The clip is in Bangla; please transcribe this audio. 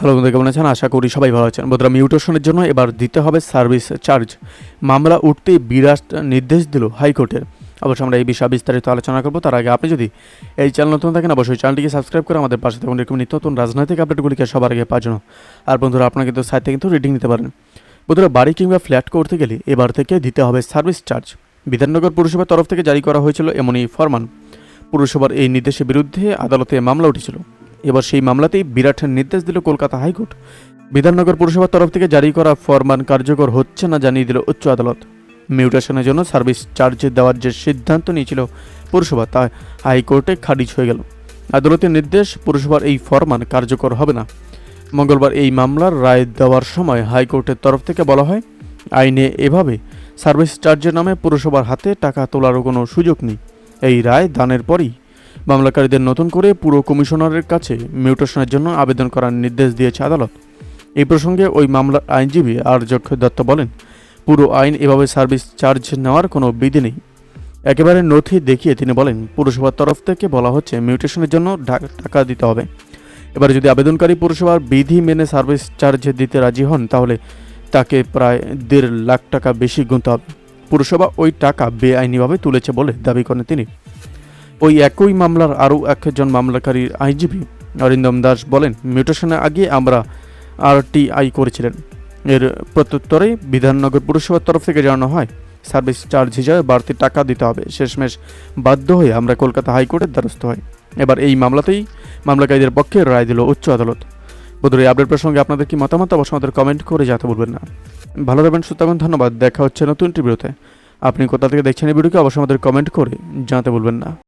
হ্যালো বন্ধু কেমন আছেন? আশা করি সবাই ভালো আছেন। বন্ধুরা মিউটেশনের জন্য এবার দিতে হবে সার্ভিস চার্জ মামলা উঠতেই বিরাট নির্দেশ দিল হাইকোর্টের। অবশ্য আমরা এই বিষয়ে বিস্তারিত আলোচনা করব। তার আগে আপনি যদি এই চ্যানেল নতুন থাকেন, অবশ্যই চ্যানেলটিকে সাবস্ক্রাইব করে আমাদের পাশে থাকুন। এরকম নিত্য নতুন রাজনৈতিক আপডেটগুলিকে সবার আগে পাওয়ার জন্য। আর বন্ধুরা, আপনারা কিন্তু সাইট কিন্তু রিডিং নিতে পারেন। বন্ধুরা, বাড়ি কিংবা ফ্ল্যাট করতে গেলে এবার থেকে দিতে হবে সার্ভিস চার্জ বিধাননগর পুরসভার তরফ থেকে জারি করা হয়েছিল এমনই ফরমান। পুরসভার এই নির্দেশের বিরুদ্ধে আদালতে মামলা উঠেছিল। এবার সেই মামলাতেই বিরাট নির্দেশ দিল কলকাতা হাইকোর্ট। বিধাননগর পুরসভার তরফ থেকে জারি করা ফরমান কার্যকর হচ্ছে না জানিয়ে দিল উচ্চ আদালত। মিউটেশনের জন্য সার্ভিস চার্জ দেওয়ার যে সিদ্ধান্ত নিয়েছিল পুরসভা, তা হাইকোর্টে খারিজ হয়ে গেল। আদালতের নির্দেশ, পুরসভার এই ফরমান কার্যকর হবে না। মঙ্গলবার এই মামলার রায় দেওয়ার সময় হাইকোর্টের তরফ থেকে বলা হয়, আইনে এভাবে সার্ভিস চার্জের নামে পুরসভার হাতে টাকা তোলারও কোনো সুযোগ নেই। এই রায় দানের পরই মামলাকারীদের নতুন করে পুরো কমিশনারের কাছে মিউটেশনের জন্য আবেদন করার নির্দেশ দিয়েছে আদালত। এই প্রসঙ্গে ওই মামলার আইনজীবী আর্যক্ষ দত্ত বলেন, পুরো আইন এভাবে সার্ভিস চার্জ নেওয়ার কোনো বিধি নেই। একেবারে নথি দেখিয়ে তিনি বলেন, পুরসভার তরফ থেকে বলা হচ্ছে মিউটেশনের জন্য টাকা দিতে হবে। এবার যদি আবেদনকারী পুরসভার বিধি মেনে সার্ভিস চার্জ দিতে রাজি হন, তাহলে তাকে প্রায় দেড় লাখ টাকা বেশি গুনতে হবে। পুরসভা ওই টাকা বেআইনিভাবে তুলেছে বলে দাবি করেন তিনি। ওই একই মামলার আরও একজন মামলাকারীর আইনজীবী অরিন্দম দাস বলেন মিউটেশনের আগে আমরা আরটিআই করেছিলেন। এর প্রত্যুত্তরে বিধাননগর পুরসভার তরফ থেকে জানানো হয় সার্ভিস চার্জ হিসাবে বাড়তি টাকা দিতে হবে। শেষমেশ বাধ্য হয়ে আমরা কলকাতা হাইকোর্টের দ্বারস্থ হই। এবার এই মামলাতেই মামলাকারীদের পক্ষে রায় দিল উচ্চ আদালত। বোধহয় আপডেট প্রসঙ্গে আপনাদের কি মতামত অবশ্যই আমাদের কমেন্ট করে জানাতে বলবেন না। ভালো থাকবেন থাকুন, ধন্যবাদ। দেখা হচ্ছে নতুন টিভিতে আপনি কোথা থেকে দেখছেন এই ভিডিওকে অবশ্যই আমাদের কমেন্ট করে জানাতে বলবেন না।